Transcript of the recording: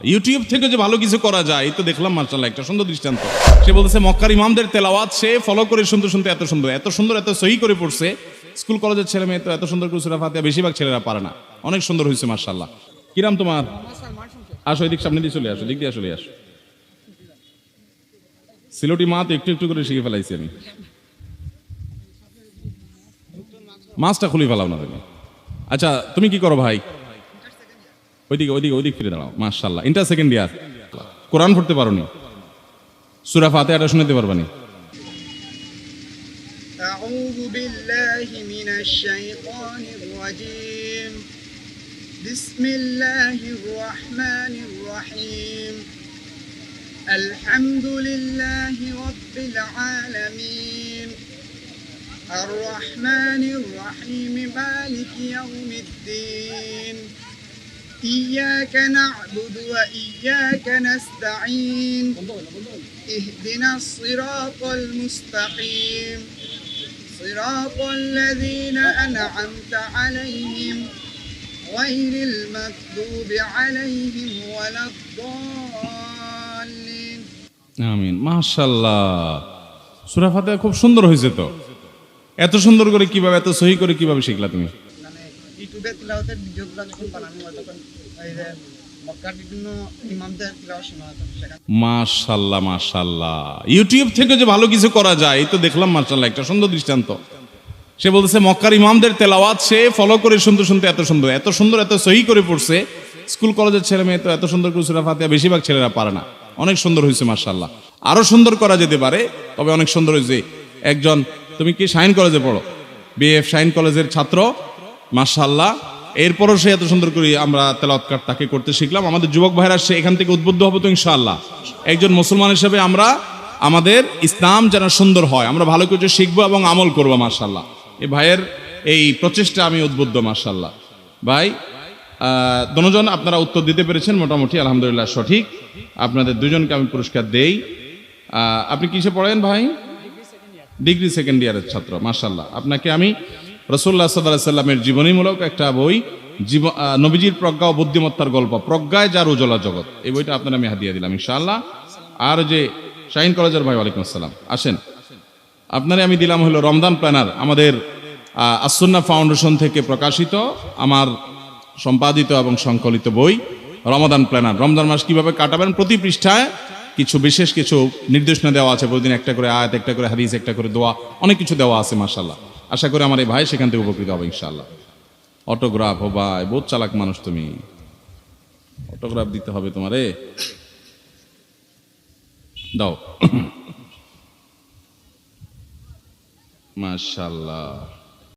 YouTube থেকে যে ভালো কিছু করা যায় তো দেখলাম মার্শাল্লাহ একটা সুন্দর দৃষ্টান্ত। সে বলতেছে, মক্কার ইমামদের তেলাওয়াত সে ফলো করে শুনতে শুনতে এত সুন্দর এত সুন্দর, এত সহি করে পড়ছে। স্কুল কলেজের ছেলে মেয়ে তো এত সুন্দর করে সুরা ফাতিহা বেশিরভাগ ছেলেরা পারে না। অনেক সুন্দর হয়েছে মার্শাল্লাহ কিরাম তোমার? আসো, এদিক সামনে দিয়ে চলে আসো দিক দিয়ে চলে আসো। সিলোটি মা তো একটু একটু করে শিখে ফেলাইছি আমি। মাছটা খুলে ফেলাও না তুমি। আচ্ছা তুমি কি করো ভাই? ওইদিকে ওইদিকে ওইদিক ফিরে দাঁড়াও মাশাল্লাহ ইন্টার সেকেন্ড ইয়ার কোরআন পড়তে পারো নি সুরা ফাতেহাটা শুনতে পারবানি أعوذ بالله من الشيطان الرجيم بسم الله الرحمن الرحيم الحمد لله رب العالمين الرحمن الرحيم مالك يوم الدين إياك نعبد وإياك نستعين اهدنا الصراط المستقيم صراط الذين أنعمت عليهم غير المكذوب عليهم ولا الضالين আমিন মাশাল্লাহ সুরা ফাতেহা খুব সুন্দর হয়েছে তো এত সুন্দর করে কিভাবে এত সহি করে কিভাবে শিখলা তুমি মানে ইউটিউবে তিলাওয়াতের ভিডিওগুলো যখন বানানো হয়, তখন ওই যে মাশাল্লাহ মাশাল্লাহ। ইউটিউব থেকে যে ভালো কিছু করা যায়, এই তো দেখলাম, মাশাল্লাহ, একটা সুন্দর দৃষ্টান্ত। সে বলতেছে, মক্কার ইমামদের তেলাওয়াত সে ফলো করে শুনতে শুনতে এত সুন্দর এত সুন্দর, এত সহি করে পড়ছে। স্কুল, কলেজের ছেলে মেয়ে তো এত সুন্দর করে সুরা ফাতিহা বেশিরভাগ ছেলেরা পারে না। অনেক সুন্দর হয়েছে, মাশাল্লাহ। আরও সুন্দর করা যেতে পারে, তবে অনেক সুন্দর হয়েছে। একজন, তুমি কি শাইন কলেজে পড়ো? বিএফ শাইন কলেজের ছাত্র মাশাল্লাহ এরপরও সে এত সুন্দর করে আমরা তেলাৎকার তাকে করতে শিখলাম। আমাদের যুবক ভাইরা সে এখান থেকে উদ্বুদ্ধ হবে তো ইনশাআল্লাহ। একজন মুসলমান হিসেবে আমরা আমাদের ইসলাম যেন সুন্দর হয় আমরা ভালো কিছু শিখব এবং আমল করব মাশাল্লাহ এই ভাইয়ের এই প্রচেষ্টা আমি উদ্বুদ্ধ মাশাল্লাহ ভাই আহ, দনোজন আপনারা উত্তর দিতে পেরেছেন মোটামুটি আলহামদুলিল্লাহ সঠিক। আপনাদের দুজনকে আমি পুরস্কার দেই। আপনি কিসে পড়েন ভাই? ডিগ্রি সেকেন্ড ইয়ারের ছাত্র মার্শাল্লাহ আপনাকে আমি রসুল্লাহ সাল্লাহ সাল্লামের জীবনীমূলক একটা বই, জীব নবীজির প্রজ্ঞা ও বুদ্ধিমত্তার গল্প। প্রজ্ঞায় যার উজ্জ্বলা জগৎ। এই বইটা আপনার আমি হাদিয়া দিলাম, ইনশাআল্লাহ। আর যে শাহিন কলেজের ভাই, ওয়ালাইকুম আসসালাম। আসেন। আপনারে আমি দিলাম হলো রমদান প্ল্যানার। আমাদের আসন্না ফাউন্ডেশন থেকে প্রকাশিত আমার সম্পাদিত এবং সংকলিত বই রমাদান প্ল্যানার। রমজান মাস কীভাবে কাটাবেন? প্রতি পৃষ্ঠায় কিছু বিশেষ কিছু নির্দেশনা দেওয়া আছে। প্রতিদিন একটা করে আয়াত, একটা করে হাদিস, একটা করে দোয়া, অনেক কিছু দেওয়া আছে মাসাল্লাহ আশা করি আমার এই ভাই সেখান থেকে উপকৃত হবে ইনশাল্লাহ অটোগ্রাফ ও ভাই, বহুত চালাক মানুষ তুমি। অটোগ্রাফ দিতে হবে তোমারে। দাও। মাশাল্লাহ